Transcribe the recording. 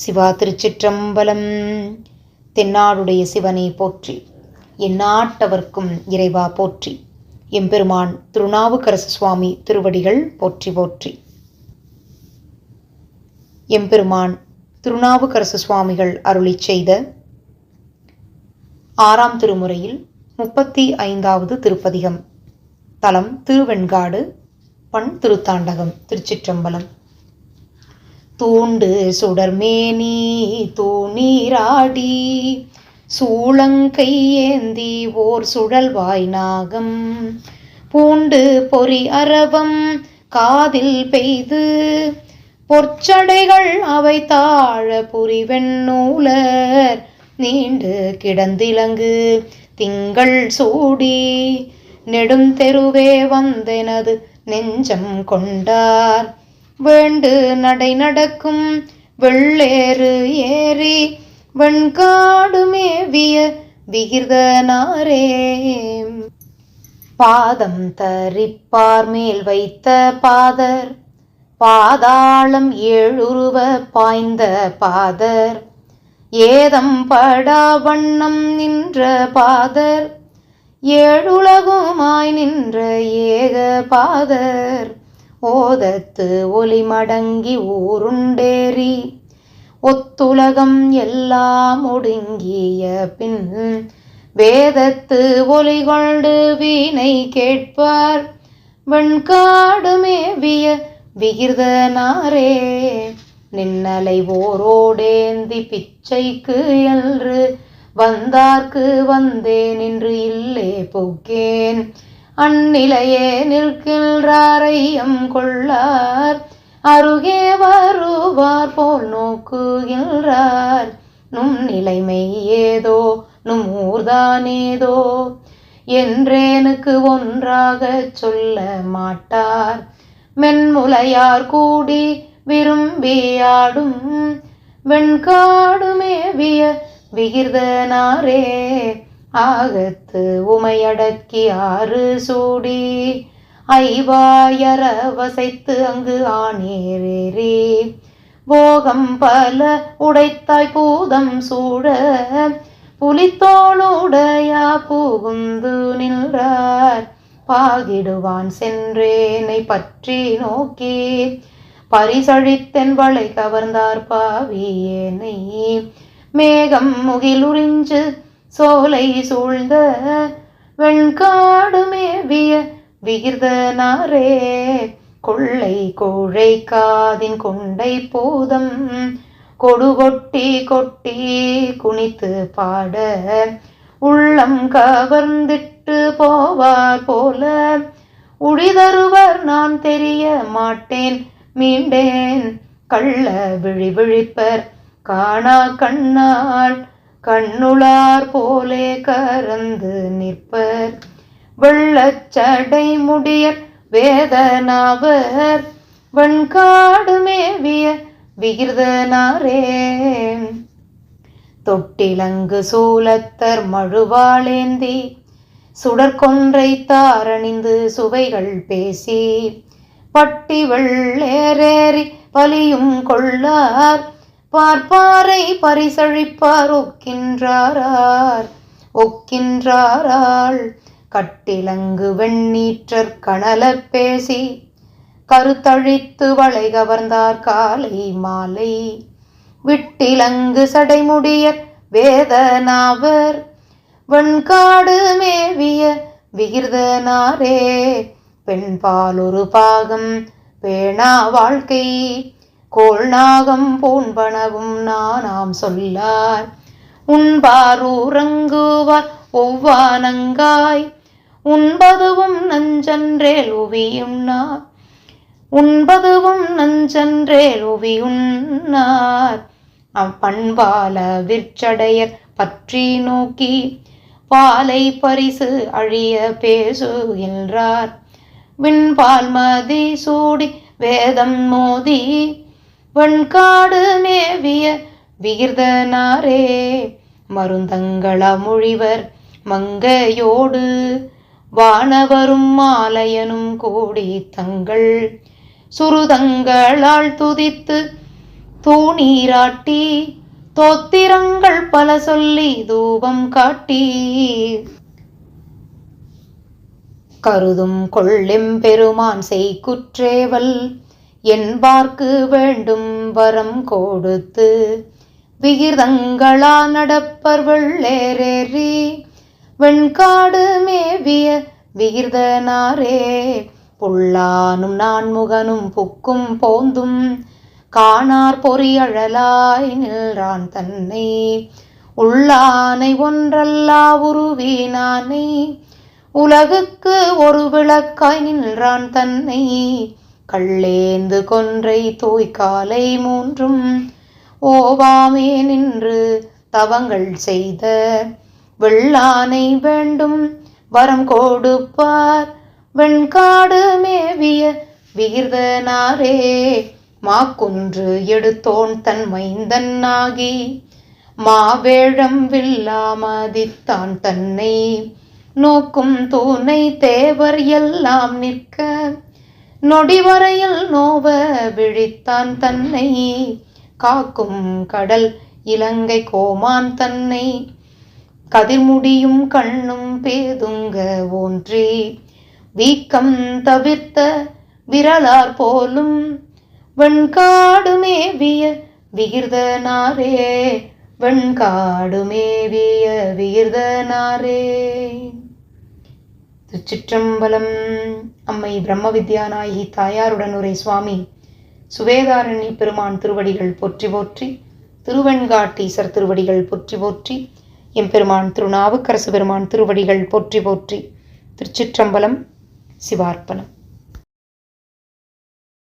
சிவா திருச்சிற்றம்பலம். தென்னாடுடைய சிவனை போற்றி எந்நாட்டவர்க்கும் இறைவா போற்றி எம்பெருமான் திருநாவுக்கரசு சுவாமி திருவடிகள் போற்றி போற்றி. எம்பெருமான் திருநாவுக்கரசு சுவாமிகள் அருளி செய்த ஆறாம் திருமுறையில் முப்பத்தி ஐந்தாவது திருப்பதிகம் தலம் திருவெண்காடு பண் திருத்தாண்டகம் திருச்சிற்றம்பலம். தூண்டு சுடர்மேனி தூணீராடி. சூளங்கை ஏந்தி ஓர் சுழல்வாய் நாகம். பூண்டு பொறி அரவம் காதில் பெய்து. பொற்சடைகள் அவை தாழ புரிவெண்ணூலர் நீண்டு கிடந்திலங்கு திங்கள் சூடி. நெடுந்தெருவே வந்தெனது நெஞ்சம் கொண்டார். வேண்டு நடை நடக்கும். வெள்ளேறு ஏறி வெண்காடு மேவிய விகிர்தனாரே பாதம் தரிப்பார் மேல் வைத்த பாதர். பாதாளம் ஏழுருவ பாய்ந்த பாதர். ஏதம் படா வண்ணம் நின்ற பாதர். ஏழுலகுமாய் நின்ற ஏக பாதர். ஓதத்து ஒலி மடங்கி ஊருண்டேறி ஒத்துலகம் எல்லாம் ஒடுங்கிய பின் வேதத்து ஒலி கொண்டு வீணை கேட்பார் வெண்காடு மேவிய விகிர்தனாரே நின்னலை ஓரோடேந்தி பிச்சைக்கு என்று வந்தார்க்கு வந்தேன் என்று இல்லே போக்கேன். அந்நிலையே நிற்கின்றாரையம் கொள்ளார். அருகே வருவார் போல் நோக்குகின்றார். நும் நிலைமை ஏதோ நும் ஊர்தானேதோ என்றேனுக்கு ஒன்றாக சொல்ல மாட்டார். மென்முலையார் கூடி விரும்பியாடும். வெண்காடு மேவிய விகிர்தனாரே. ஆகத்து உமையடக்கி ஆறு சூடி. ஐவாயர வசைத்து அங்கு ஆனேரேரே போகம் பல உடைத்தாய் பூதம் சூட. புலித்தோளுடையா புகுந்து நின்றார். பாகிடுவான் சென்றேனை பற்றி நோக்கி. பரிசழித்தென் வளை கவர்ந்தார் பாவியேனை மேகம் முகிலுறிஞ்சு சோலை சூழ்ந்த வெண்காடுமேவிய விகிர்தனாரே கொள்ளை கோழை காதின் கொண்டை போதம் கொடுகொட்டி கொட்டி குனித்து பாட உள்ளம் கவர்ந்திட்டு போவார் போல. உழிதருவர் நான் தெரிய மாட்டேன் மீண்டேன். கள்ள விழி விழிப்பர் காணா கண்ணால் கண்ணுளார் போலே கறந்து நிற்பர். வெள்ளச்சடை முடியர் வேதனாவர் வெண்காடு மேவிய விகிர்தனாரே. தொட்டிலங்கு சூலத்தர் மழுவாளேந்தி. சுடற்கொன்றை தாரணிந்து சுவைகள் பேசி. பட்டி வெள்ளேரேறி பலியும் கொள்ளார். பார்ப்பாரை பரிசழிப்பார் ஒக்கின்றாரார் ஒக்கின்றாராள் கட்டிலங்கு வெண்ணீற்றர் கணலப் பேசி கருத்தழித்து வளை கவர்ந்தார் காலை மாலை. விட்டிலங்கு சடைமுடியர் வேதனாவர் வெண்காடு மேவிய விகிர்தனாரே பெண்பால் ஒரு பாகம் பேணா வாழ்க்கை கோள்நாகம் பூண்பனவும் நானாம் சொல்லார் உண்பார் ஊரங்குவார் ஒவ்வானங்காய். உண்பதுவும் நஞ்சன்றேல் உவியுண்ணார் உண்பதுவும் நஞ்சன்றேல் உவியுண்ணார் அப்பண்பால விற்சடையர் பற்றி நோக்கி பாலை பரிசு அழிய பேசுகின்றார் விண்பால் மதி சூடி வேதம் மோதி வெண்காடு மேவிய வீர்தனாரே மருந்தங்கள மொழிவர் மங்கையோடு. வானவரும் மாலையனும் கூடி தங்கள் சுருதங்களால் துதித்து தூணீராட்டி தோத்திரங்கள் பல சொல்லி தூபம் காட்டி. கருதும் கொள்ளெம் பெருமான் செய்குற்றேவல் குற்றேவல் என்பார்க்கு வேண்டும் வரம் கொடுத்து விகிதங்களா நடப்பர் வெள்ளேரேறி வெண்காடு மேவிய விகிர்தனாரே புல்லானும் நான்முகனும் புக்கும் போந்தும் காணார் பொறியழலாய் நின்றான் தன்னை உள்ளானை ஒன்றல்லா உருவினானை உலகுக்கு ஒரு விளக்காய் நின்றான் தன்னை கள்ளேந்து கொன்றை தூய்காலை மூன்றும். ஓவாமே நின்று தவங்கள் செய்த வெள்ளானை வேண்டும். வரம் கொடுப்பார் வெண்காடு மேவிய விகிர்தனாரே. மாக்குன்று எடுத்தோன் தன் மைந்தன் ஆகி மாவேழம் வில்லாமதித்தான் தன்னை நோக்கும் தூணை தேவர் எல்லாம் நிற்க நொடிவரையில் நோவ விழித்தான் தன்னை. காக்கும் கடல் இலங்கை கோமான் தன்னை. கதிர்முடியும் கண்ணும் பேதுங்க ஒன்றி வீக்கம் தவிர்த்த விரலார் போலும் வெண்காடு மேவிய விகிர்தனாரே வெண்காடு மேவிய விகிர்தனாரே திருச்சிற்றம்பலம். அம்மை பிரம்ம வித்யாநாயகி தாயாருடன் உரை சுவாமி. சுவேதாரணி பெருமான் திருவடிகள் போற்றி போற்றி திருவெண்காட்டீசர் திருவடிகள் போற்றி போற்றி எம்பெருமான் திருநாவுக்கரசு பெருமான் திருவடிகள் போற்றி போற்றி. திருச்சிற்றம்பலம். சிவார்ப்பணம்.